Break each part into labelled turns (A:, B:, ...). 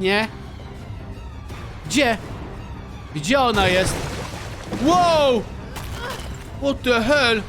A: Nie. Gdzie? Gdzie ona jest? Wow! What the hell?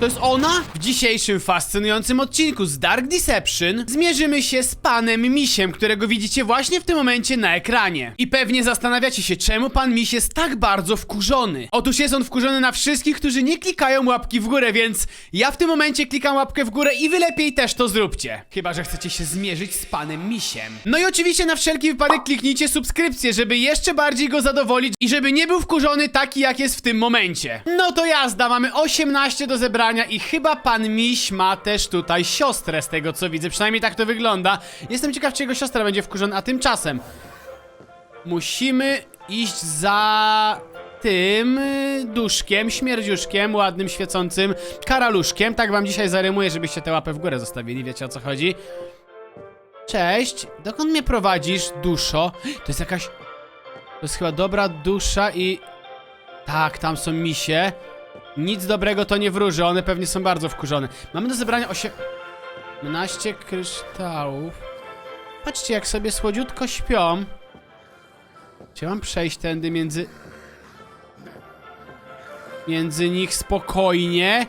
A: To jest ona? W dzisiejszym fascynującym odcinku z Dark Deception zmierzymy się z panem Misiem, którego widzicie właśnie w tym momencie na ekranie. I pewnie zastanawiacie się, czemu pan Miś jest tak bardzo wkurzony. Otóż jest on wkurzony na wszystkich, którzy nie klikają łapki w górę, więc ja w tym momencie klikam łapkę w górę i wy lepiej też to zróbcie. Chyba, że chcecie się zmierzyć z panem Misiem. No i oczywiście na wszelki wypadek kliknijcie subskrypcję, żeby jeszcze bardziej go zadowolić i żeby nie był wkurzony taki jak jest w tym momencie. No to jazda, mamy 18 do zebrania i chyba pan Miś ma też tutaj siostrę z tego co widzę, przynajmniej tak to wygląda. Jestem ciekaw czy jego siostra będzie wkurzona, a tymczasem musimy iść za tym duszkiem, śmierdziuszkiem, ładnym, świecącym karaluszkiem. Tak wam dzisiaj zarymuję, żebyście tę łapę w górę zostawili, wiecie o co chodzi. Cześć, dokąd mnie prowadzisz, duszo? To jest jakaś... To jest chyba dobra dusza i... Tak, tam są misie. Nic dobrego to nie wróży, one pewnie są bardzo wkurzone. Mamy do zebrania 18 kryształów. Patrzcie, jak sobie słodziutko śpią. Czy mam przejść tędy między... Między nich spokojnie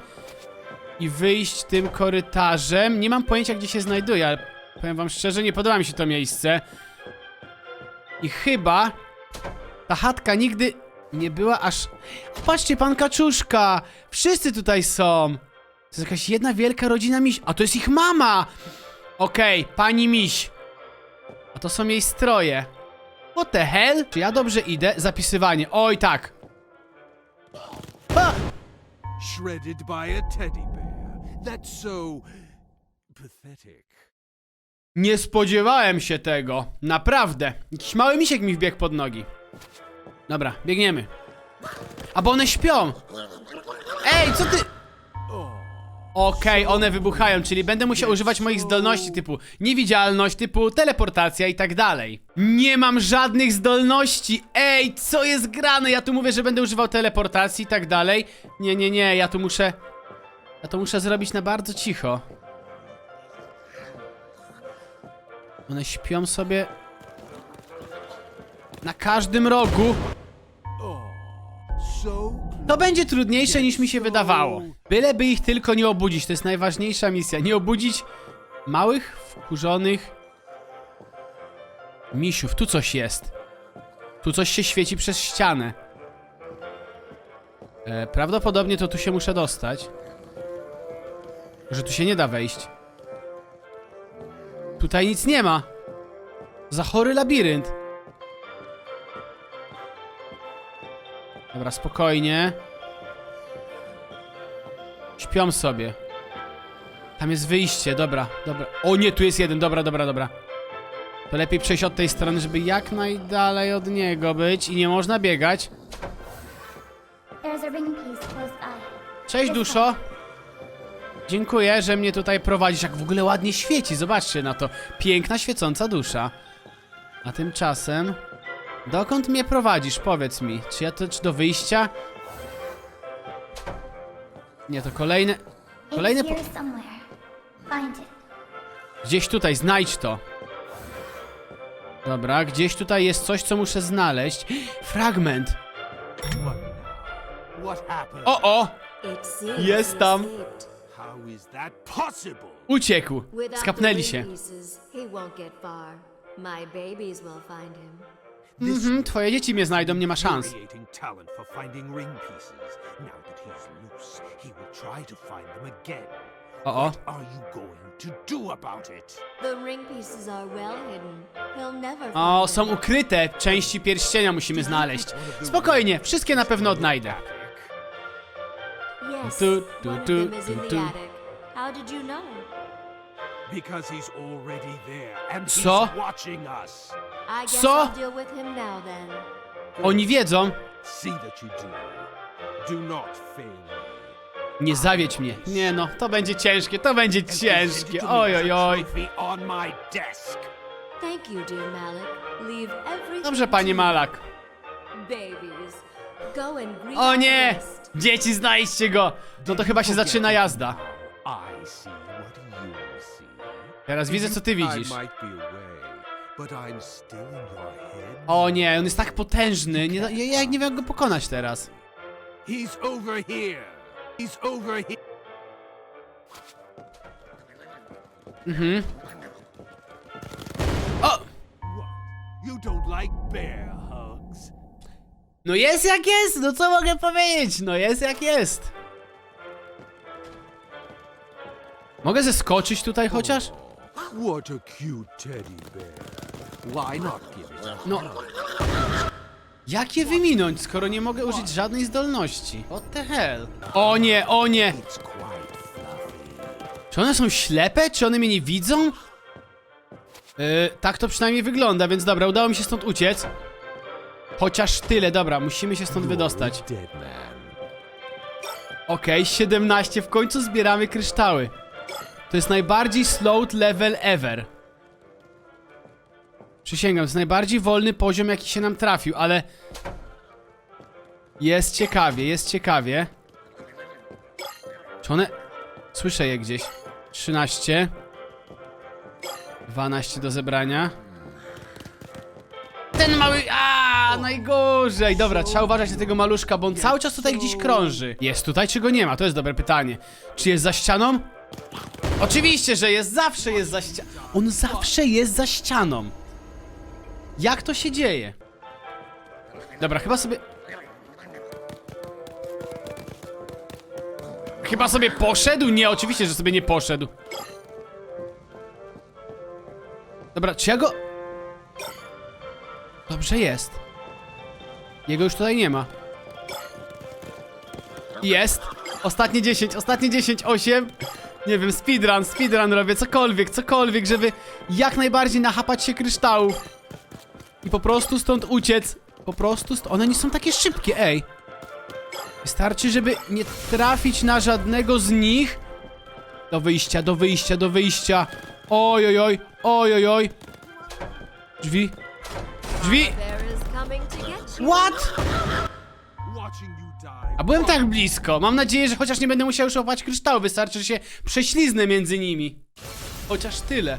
A: i wyjść tym korytarzem? Nie mam pojęcia, gdzie się znajduje, ale powiem wam szczerze, nie podoba mi się to miejsce. I chyba ta chatka nigdy nie była aż... Patrzcie, pan Kaczuszka! Wszyscy tutaj są! To jest jakaś jedna wielka rodzina miś... A to jest ich mama! Okej, pani miś. A to są jej stroje. What the hell? Czy ja dobrze idę? Zapisywanie. Oj, tak. A!
B: shredded by a teddy bear. That's so pathetic.
A: Nie spodziewałem się tego. Naprawdę. Jakiś mały misiek mi wbiegł pod nogi. Dobra, biegniemy. A bo one śpią. Ej, co ty... Okej, one wybuchają, czyli będę musiał używać moich zdolności typu niewidzialność, typu teleportacja i tak dalej. Nie mam żadnych zdolności. Ej, co jest grane? Ja tu mówię, że będę używał teleportacji i tak dalej. Nie, nie, nie, ja tu muszę... Ja to muszę zrobić na bardzo cicho. One śpią sobie na każdym rogu. To będzie trudniejsze niż mi się wydawało. Byleby ich tylko nie obudzić, to jest najważniejsza misja. Nie obudzić małych, wkurzonych misiów. Tu coś jest. Tu coś się świeci przez ścianę. E, prawdopodobnie to tu się muszę dostać. Że tu się nie da wejść. Tutaj nic nie ma. Za chory labirynt. Dobra, spokojnie. Śpią sobie. Tam jest wyjście, dobra, dobra. O nie, tu jest jeden, dobra, dobra, dobra. To lepiej przejść od tej strony, żeby jak najdalej od niego być i nie można biegać. Cześć, duszo. Dziękuję, że mnie tutaj prowadzisz. Jak w ogóle ładnie świeci, zobaczcie na to. Piękna, świecąca dusza. A tymczasem... Dokąd mnie prowadzisz? Powiedz mi. Czy ja to, czy do wyjścia? Nie, to kolejne... Kolejne...
C: It's
A: Po... Gdzieś tutaj, znajdź to. Dobra, gdzieś tutaj jest coś, co muszę znaleźć. Fragment. O, o! Jest tam. Uciekł. Skapnęli się. Mhm, twoje dzieci mnie znajdą, nie ma szans.
B: Talent for finding ring pieces. Now that he's loose, he will try to find them again.
A: O, o.
B: What are you going to do about it?
D: The ring pieces are well hidden. He'll never find
A: O,
D: them.
A: są ukryte. Części pierścienia musimy znaleźć. Spokojnie, wszystkie na pewno odnajdę.
D: Yes,
A: Tu, tu,
D: one of
A: tu,
D: them is in
A: tu,
D: the
A: tu.
D: attic. How did you know?
B: Because he's already there and
A: Co?
B: he's watching us.
A: Co? Oni wiedzą. Nie zawiedź mnie. Nie no, to będzie ciężkie, to będzie ciężkie. Oj, oj, oj. Dobrze, panie. Malak. O nie! Dzieci, znajdźcie go! No to chyba się zaczyna jazda. Teraz widzę, co ty widzisz. O nie, on jest tak potężny. Nie, da- ja, ja nie wiem jak go pokonać teraz.
B: He's over here. He's over here.
A: O!
B: What? You don't like bear hugs?
A: No jest jak jest, no co mogę powiedzieć? No jest jak jest. Mogę zeskoczyć tutaj chociaż?
B: What a cute teddy bear. Why not give it
A: No. Jak je wyminąć, skoro nie mogę użyć żadnej zdolności? What the hell? O nie, o nie!
B: It's quite fluffy.
A: Czy one są ślepe? Czy one mnie nie widzą? Yy, tak to przynajmniej wygląda, więc dobra, udało mi się stąd uciec. Chociaż tyle, dobra, musimy się stąd wydostać.
B: Dead man.
A: Okej, 17, w końcu zbieramy kryształy. To jest najbardziej slowed level ever. Przysięgam, jest najbardziej wolny poziom, jaki się nam trafił, ale... Jest ciekawie, jest ciekawie. Czy one... Słyszę je gdzieś. 13. 12 do zebrania. Ten mały... A, najgorzej. Dobra, trzeba uważać na tego maluszka, bo on cały czas tutaj gdzieś krąży. Jest tutaj, czy go nie ma? To jest dobre pytanie. Czy jest za ścianą? Oczywiście, że jest. Zawsze jest za ścianą. On zawsze jest za ścianą. Jak to się dzieje? Dobra, chyba sobie... Chyba sobie poszedł? Nie, oczywiście, że sobie nie poszedł. Dobra, czy ja go... Dobrze jest. Jego już tutaj nie ma. Jest. Ostatnie 10, ostatnie 10, 8. Nie wiem, speedrun, speedrun robię, cokolwiek, cokolwiek, żeby jak najbardziej nachapać się kryształów. I po prostu stąd uciec. Po prostu stąd. One nie są takie szybkie, ej. Wystarczy, żeby nie trafić na żadnego z nich. Do wyjścia, do wyjścia, do wyjścia. Oj, oj, oj, oj, oj, oj. Drzwi. Drzwi. What? A byłem tak blisko. Mam nadzieję, że chociaż nie będę musiał już łapać kryształu. Wystarczy, że się prześliznę między nimi. Chociaż tyle.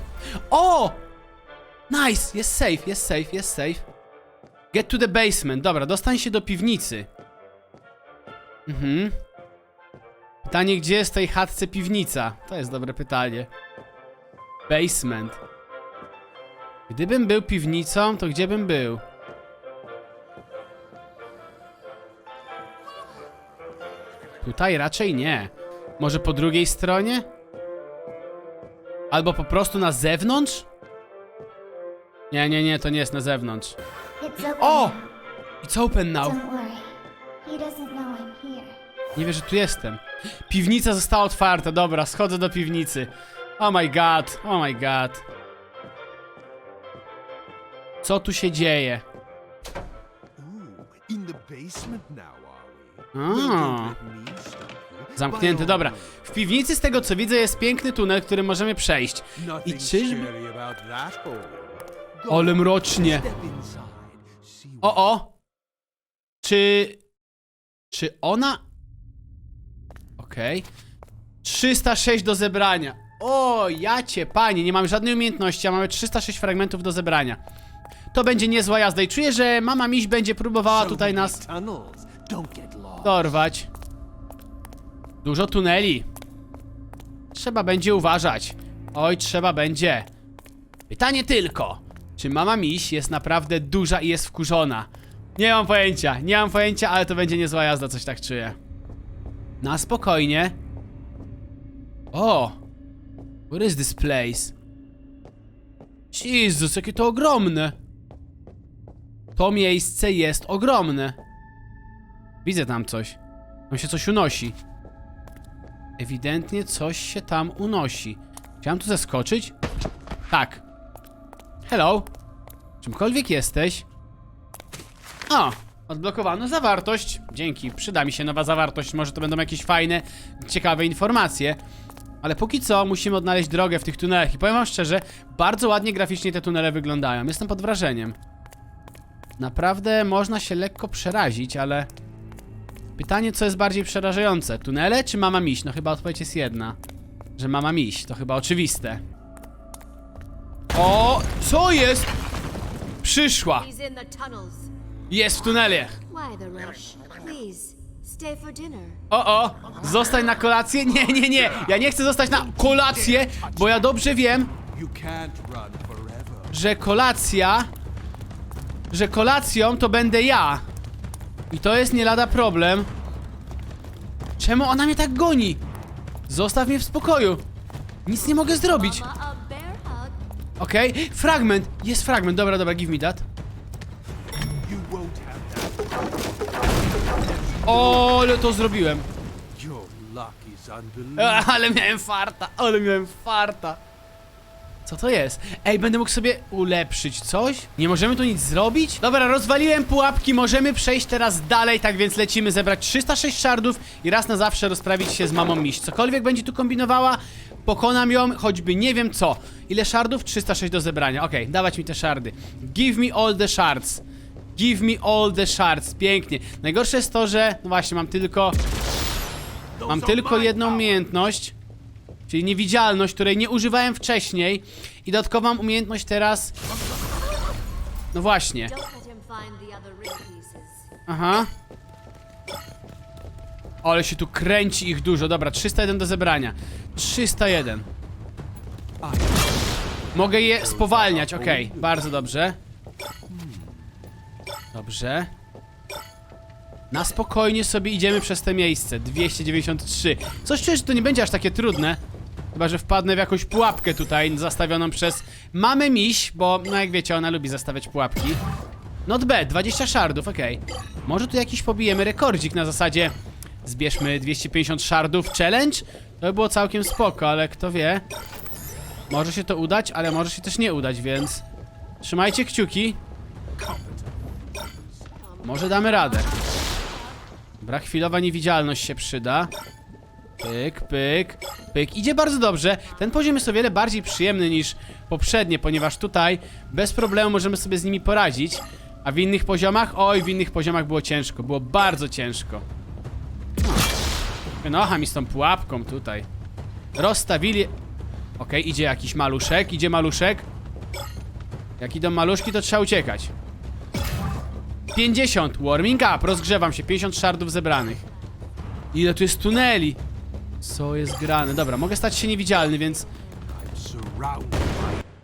A: O! Nice! Jest safe, jest safe, jest safe. Get to the basement. Dobra, dostań się do piwnicy. Mhm. Pytanie, gdzie jest w tej chatce piwnica? To jest dobre pytanie. Basement. Gdybym był piwnicą, to gdzie bym był? Tutaj raczej nie. Może po drugiej stronie? Albo po prostu na zewnątrz? Nie, nie, nie, to nie jest na zewnątrz.
C: It's open
A: O! It's open now.
C: Don't worry. He doesn't know I'm here.
A: Nie wiem, że tu jestem. Piwnica została otwarta, dobra, schodzę do piwnicy. Oh my god, oh my god. Co tu się dzieje?
B: Ooh, in the basement now, are we? Well, don't let me stop you.
A: Zamknięty,
B: By all
A: dobra.
B: means.
A: W piwnicy, z tego co widzę, jest piękny tunel, który możemy przejść. I
B: Nothing
A: czyżby...
B: scary about that hole.
A: Ale mrocznie. O, o! Czy... Czy ona... Okej. 306 do zebrania. O, ja cię, panie, nie mamy żadnej umiejętności, a mamy 306 fragmentów do zebrania. To będzie niezła jazda i czuję, że mama miś będzie próbowała tutaj nas dorwać. Dużo tuneli. Trzeba będzie uważać. Oj, trzeba będzie. Pytanie tylko, czy mama miś jest naprawdę duża i jest wkurzona? Nie mam pojęcia, nie mam pojęcia, ale to będzie niezła jazda, coś tak czuję. Na spokojnie. O! Where is this place? Jezus, jakie to ogromne! To miejsce jest ogromne. Widzę tam coś. Tam się coś unosi. Ewidentnie coś się tam unosi. Chciałem tu zeskoczyć? Tak. Hello. Czymkolwiek jesteś. O, odblokowano zawartość. Dzięki, przyda mi się nowa zawartość. Może to będą jakieś fajne, ciekawe informacje. Ale póki co musimy odnaleźć drogę w tych tunelach. I powiem wam szczerze, bardzo ładnie graficznie te tunele wyglądają. Jestem pod wrażeniem. Naprawdę można się lekko przerazić, ale... Pytanie, co jest bardziej przerażające? Tunele czy mama miś? No chyba odpowiedź jest jedna. Że mama miś, to chyba oczywiste. O, co jest? Przyszła.
D: He's in the tunnels.
A: Jest w tunelach.
D: Why the rush? Please, stay for dinner.
A: O, o, zostań na kolację? Nie, nie, nie. Ja nie chcę zostać na kolację, bo ja dobrze wiem,
B: You can't run forever.
A: że kolacja, że kolacją to będę ja. I to jest nie lada problem. Czemu ona mnie tak goni? Zostaw mnie w spokoju. Nic nie mogę zrobić.
D: Mama,
A: Okej, fragment. Jest fragment. Dobra, dobra, give me that. O, ale to zrobiłem. Ale miałem farta, ale miałem farta. Co to jest? Ej, będę mógł sobie ulepszyć coś? Nie możemy tu nic zrobić? Dobra, rozwaliłem pułapki, możemy przejść teraz dalej, tak więc lecimy zebrać 306 szardów i raz na zawsze rozprawić się z mamą miś. Cokolwiek będzie tu kombinowała, pokonam ją, choćby nie wiem co. Ile szardów? 306 do zebrania. Okej, dawać mi te szardy. Give me all the shards. Give me all the shards. Pięknie. Najgorsze jest to, że... No właśnie, mam tylko... Mam tylko jedną umiejętność, czyli niewidzialność, której nie używałem wcześniej i dodatkową umiejętność teraz... No właśnie, aha. Ale się tu kręci ich dużo, dobra, 301 do zebrania. 301. Mogę je spowalniać, okej, bardzo dobrze. Dobrze. Na spokojnie sobie idziemy przez te miejsce. 293. Coś czuję, że to nie będzie aż takie trudne. Chyba, że wpadnę w jakąś pułapkę tutaj zastawioną przez mamę miś, bo no jak wiecie, ona lubi zastawiać pułapki. Not bad, 20 szardów, okej. Może tu jakiś pobijemy rekordzik na zasadzie zbierzmy 250 szardów challenge? To by było całkiem spoko, ale kto wie. Może się to udać, ale może się też nie udać, więc trzymajcie kciuki. Może damy radę. Dobra, chwilowa niewidzialność się przyda. Pyk, pyk, pyk. Idzie bardzo dobrze. Ten poziom jest o wiele bardziej przyjemny niż poprzednie, ponieważ tutaj bez problemu możemy sobie z nimi poradzić. A w innych poziomach? Oj, w innych poziomach było ciężko. Było bardzo ciężko. Wynocha mi z tą pułapką tutaj. Rozstawili... Okej, idzie jakiś maluszek, idzie maluszek. Jak idą maluszki, to trzeba uciekać. 50, warming up, rozgrzewam się, 50 szardów zebranych. Ile tu jest tuneli? Co jest grane? Dobra, mogę stać się niewidzialny, więc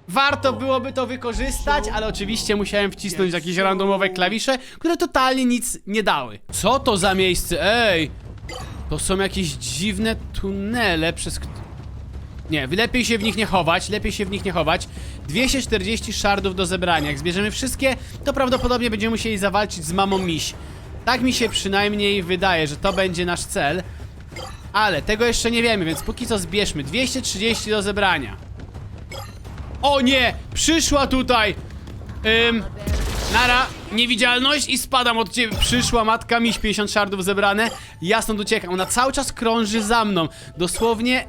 A: warto byłoby to wykorzystać, ale oczywiście musiałem wcisnąć jakieś randomowe klawisze, które totalnie nic nie dały. Co to za miejsce? Ej! To są jakieś dziwne tunele, przez Nie, lepiej się w nich nie chować, lepiej się w nich nie chować. 240 szardów do zebrania. Jak zbierzemy wszystkie, to prawdopodobnie będziemy musieli zawalczyć z mamą miś. Tak mi się przynajmniej wydaje, że to będzie nasz cel. Ale tego jeszcze nie wiemy, więc póki co zbierzmy 230 do zebrania. O nie! Przyszła tutaj! Ym, nara, niewidzialność i spadam od ciebie. Przyszła matka miś, 50 szardów zebrane. Ja stąd uciekam. Ona cały czas krąży za mną. Dosłownie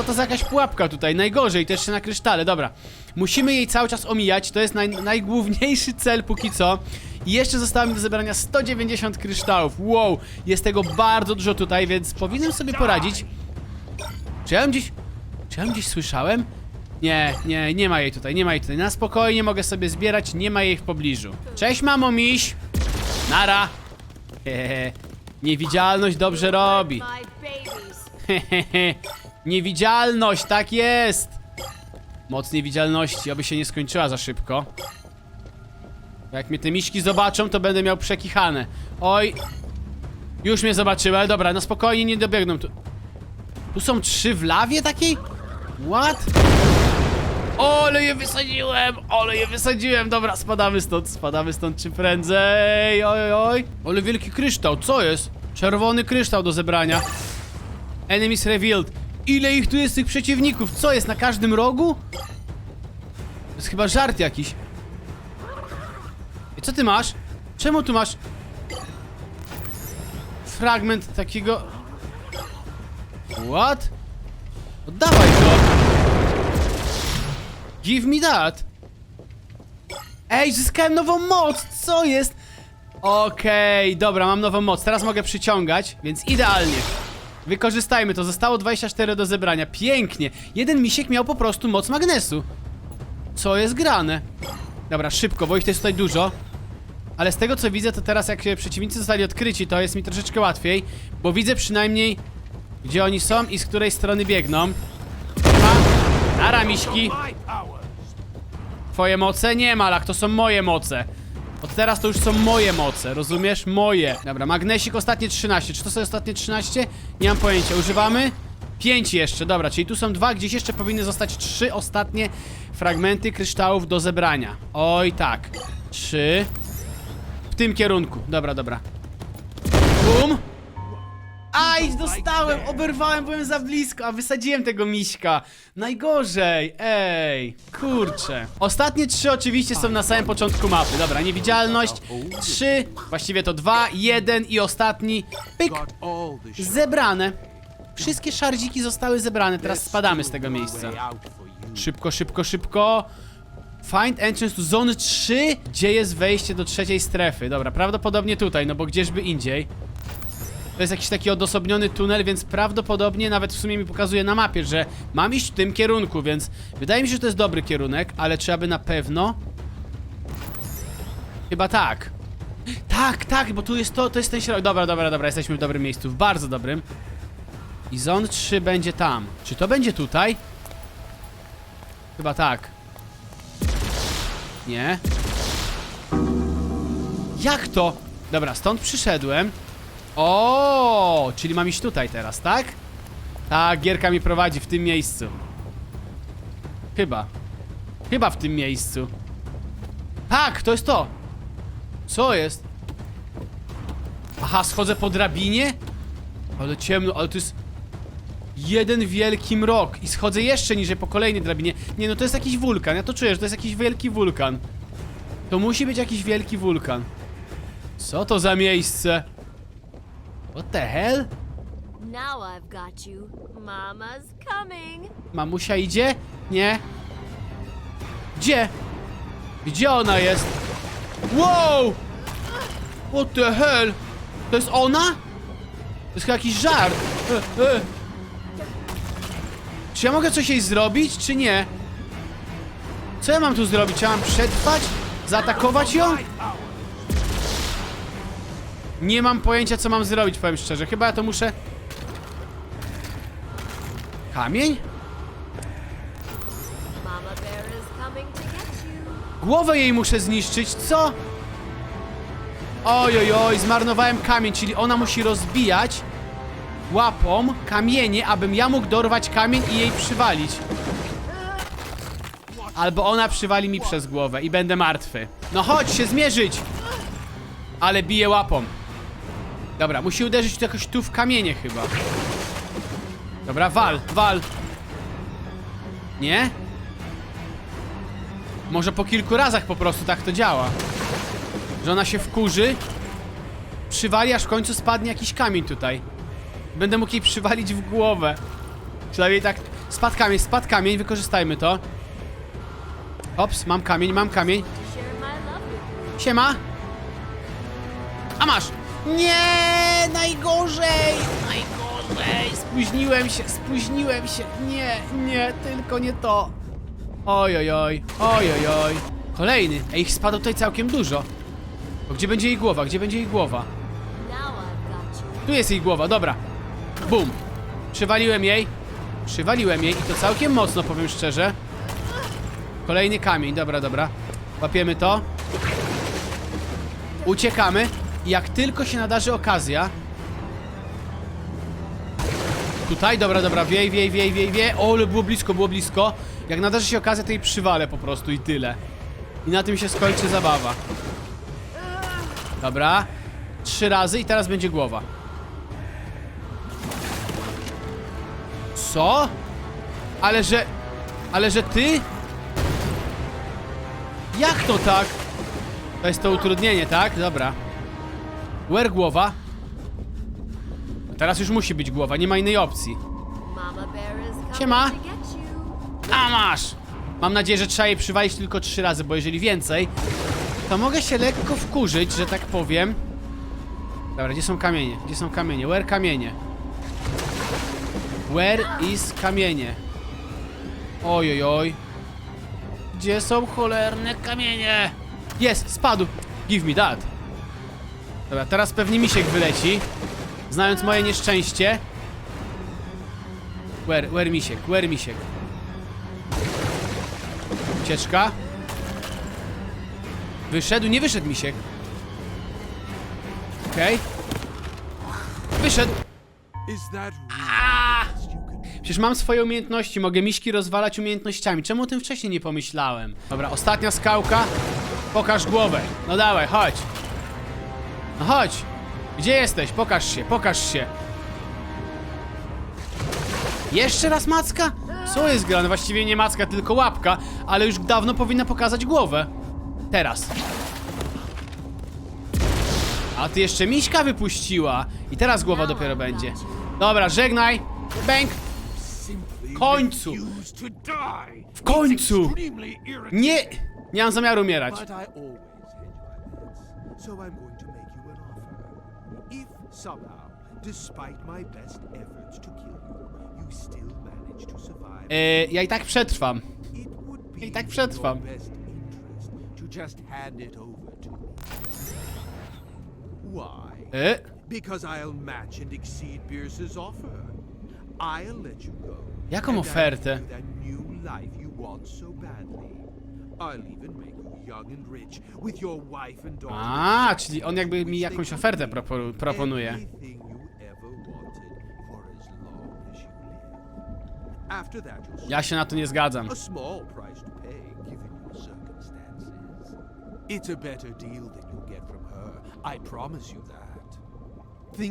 A: co to za jakaś pułapka tutaj? Najgorzej, to jeszcze na krysztale, dobra. Musimy jej cały czas omijać, to jest naj, najgłówniejszy cel póki co. I jeszcze zostało mi do zebrania 190 kryształów. Wow, jest tego bardzo dużo tutaj, więc powinienem sobie poradzić. Czy ja ją gdzieś... Czy ja ją gdzieś słyszałem? Nie, nie, nie ma jej tutaj, nie ma jej tutaj. Na spokojnie mogę sobie zbierać, nie ma jej w pobliżu. Cześć mamo miś! Nara! Hehehe. Niewidzialność dobrze robi. Hehehe. Niewidzialność, tak jest! Moc niewidzialności, aby się nie skończyła za szybko. Jak mnie te miśki zobaczą, to będę miał przekichane. Oj! Już mnie zobaczyły, ale dobra, no spokojnie, nie dobiegną tu. Tu są trzy w lawie takiej? What? Ole je wysadziłem! Ole je wysadziłem! Dobra, spadamy stąd, spadamy stąd czym prędzej! Oj, oj! Ale wielki kryształ, co jest? Czerwony kryształ do zebrania. Enemies revealed. Ile ich tu jest tych przeciwników? Co jest na każdym rogu? To jest chyba żart jakiś. I co ty masz? Czemu tu masz fragment takiego What? Oddawaj go! Give me that! Ej, zyskałem nową moc! Co jest? Okej, dobra, mam nową moc. Teraz mogę przyciągać, więc idealnie. Wykorzystajmy to. Zostało 24 do zebrania. Pięknie. Jeden misiek miał po prostu moc magnesu. Co jest grane? Dobra, szybko, bo ich jest tutaj dużo. Ale z tego co widzę, to teraz jak przeciwnicy zostali odkryci, to jest mi troszeczkę łatwiej, bo widzę przynajmniej, gdzie oni są i z której strony biegną. A, Nara, miśki. Twoje moce? Nie, Malak, to są moje moce. Od teraz to już są moje moce, rozumiesz? Moje. Dobra, magnesik ostatnie 13. Czy to są ostatnie 13? Nie mam pojęcia. Używamy? 5 jeszcze, dobra, czyli tu są dwa, gdzieś jeszcze powinny zostać trzy ostatnie fragmenty kryształów do zebrania. Oj tak. Trzy. W tym kierunku. Dobra, dobra. Bum. Aj, dostałem, oberwałem, byłem za blisko, a wysadziłem tego miśka. Najgorzej, ej, kurczę. Ostatnie trzy oczywiście są na samym początku mapy. Dobra, niewidzialność, trzy, właściwie to dwa, jeden i ostatni. Pyk, zebrane. Wszystkie szardziki zostały zebrane, teraz spadamy z tego miejsca. Szybko, szybko, szybko. Find entrance to zone 3, gdzie jest wejście do trzeciej strefy. Dobra, prawdopodobnie tutaj, no bo gdzieżby indziej. To jest jakiś taki odosobniony tunel, więc prawdopodobnie nawet w sumie mi pokazuje na mapie, że mam iść w tym kierunku, więc wydaje mi się, że to jest dobry kierunek, ale czy aby na pewno? Chyba tak. Tak, tak, bo tu jest to, to jest ten środek. Dobra, dobra, dobra, jesteśmy w dobrym miejscu, w bardzo dobrym. I zone 3 będzie tam. Czy to będzie tutaj? Chyba tak. Nie. Jak to? Dobra, stąd przyszedłem. O, czyli mam iść tutaj teraz, tak? Tak, gierka mi prowadzi w tym miejscu. Chyba. Chyba w tym miejscu. Tak, to jest to. Co jest? Aha, schodzę po drabinie? Ale ciemno, ale to jest jeden wielki mrok i schodzę jeszcze niżej po kolejnej drabinie. Nie, no to jest jakiś wulkan, ja to czuję, że to jest jakiś wielki wulkan. To musi być jakiś wielki wulkan. Co to za miejsce? What the hell?
D: Now I've got you. Mama's coming.
A: Mamusia idzie? Nie. Gdzie? Gdzie ona jest? Wow! What the hell? To jest ona? To jest chyba jakiś żart. E, e. Czy ja mogę coś jej zrobić, czy nie? Co ja mam tu zrobić? Ja mam przetrwać? Zaatakować ją? Nie mam pojęcia, co mam zrobić, powiem szczerze. Chyba ja to muszę... Kamień? Głowę jej muszę zniszczyć, co? Oj, oj, oj, zmarnowałem kamień, czyli ona musi rozbijać łapą kamienie, abym ja mógł dorwać kamień i jej przywalić. Albo ona przywali mi przez głowę i będę martwy. No chodź się zmierzyć! Ale bije łapą. Dobra, musi uderzyć tu jakoś tu w kamienie chyba. Dobra, wal, wal. Nie? Może po kilku razach po prostu tak to działa. Że ona się wkurzy, przywali, aż w końcu spadnie jakiś kamień tutaj. Będę mógł jej przywalić w głowę. Przynajmniej tak. Spadł kamień, spadł kamień, wykorzystajmy to. Ops, mam kamień, mam kamień. Siema. A masz. Nie, najgorzej, najgorzej. Spóźniłem się, spóźniłem się. Nie, nie, tylko nie to. Oj, oj, oj, oj, oj, oj. Kolejny. Ej, ich spadło tutaj całkiem dużo. Bo gdzie będzie jej głowa? Gdzie będzie jej głowa? Tu jest jej głowa, dobra. Bum. Przywaliłem jej. Przywaliłem jej i to całkiem mocno, powiem szczerze. Kolejny kamień, dobra, dobra. Łapiemy to. Uciekamy. Jak tylko się nadarzy okazja... Tutaj, dobra, dobra, wiej, wiej, wiej, wiej, wiej. O, ale było blisko, było blisko. Jak nadarzy się okazja, to jej przywalę po prostu i tyle. I na tym się skończy zabawa. Dobra. Trzy razy i teraz będzie głowa. Co? Ale że... Ale że ty? Jak to tak? To jest to utrudnienie, tak? Dobra. Where głowa? Teraz już musi być głowa, nie ma innej opcji. Siema. A masz! Mam nadzieję, że trzeba jej przywalić tylko trzy razy, bo jeżeli więcej, to mogę się lekko wkurzyć, że tak powiem. Dobra, gdzie są kamienie? Gdzie są kamienie? Where kamienie? Where is kamienie? Oj, oj, oj. Gdzie są cholerne kamienie? Jest, spadł. Give me that. Dobra, teraz pewnie misiek wyleci. Znając moje nieszczęście. Where, where misiek, where misiek? Ucieczka. Wyszedł, nie wyszedł misiek. Okej. Wyszedł.
B: You can do?
A: Przecież mam swoje umiejętności, mogę miśki rozwalać umiejętnościami. Czemu o tym wcześniej nie pomyślałem? Dobra, ostatnia skałka. Pokaż głowę. No dawaj, chodź. No chodź. Gdzie jesteś? Pokaż się, pokaż się. Jeszcze raz macka? Co jest grane? Właściwie nie macka, tylko łapka, ale już dawno powinna pokazać głowę. Teraz. A ty jeszcze miśka wypuściła. I teraz głowa dopiero będzie. Dobra, żegnaj. Bęk.
B: Simply
A: końcu. W końcu. Nie! Mam zamiaru umierać.
B: Somehow, despite my best efforts to kill you, you still manage to survive,
A: E, ja i tak przetrwam.
B: it would be
A: I tak przetrwam.
B: your best interest to just hand it over to me. Why?
A: E,
B: Because I'll match and exceed Pierce's offer. I'll let you go.
A: Jaką
B: and I'll
A: ofertę?
B: give you that new life you want so badly.
A: A, czyli on jakby mi jakąś ofertę propo- proponuje. Ja się na to nie zgadzam.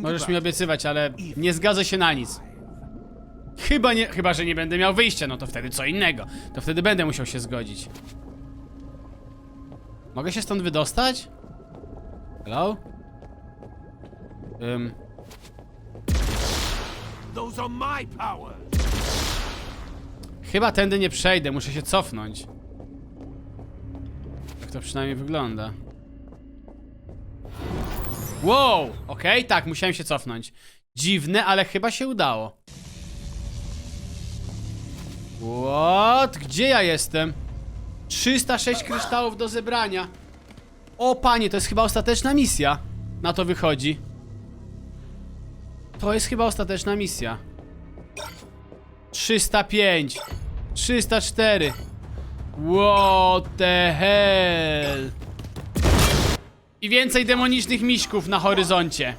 A: Możesz mi obiecywać, ale nie zgadzę się na nic. Chyba nie, chyba że nie będę miał wyjścia, no to wtedy co innego. To wtedy będę musiał się zgodzić. Mogę się stąd wydostać? Hello? Ym,
B: Those are my powers.
A: chyba tędy nie przejdę, muszę się cofnąć. Tak to przynajmniej wygląda. Wow! Okej, tak, musiałem się cofnąć. Dziwne, ale chyba się udało. What? Gdzie ja jestem? 306 kryształów do zebrania. O panie, to jest chyba ostateczna misja. Na to wychodzi. To jest chyba ostateczna misja. 305 304 What the hell I więcej demonicznych miśków na horyzoncie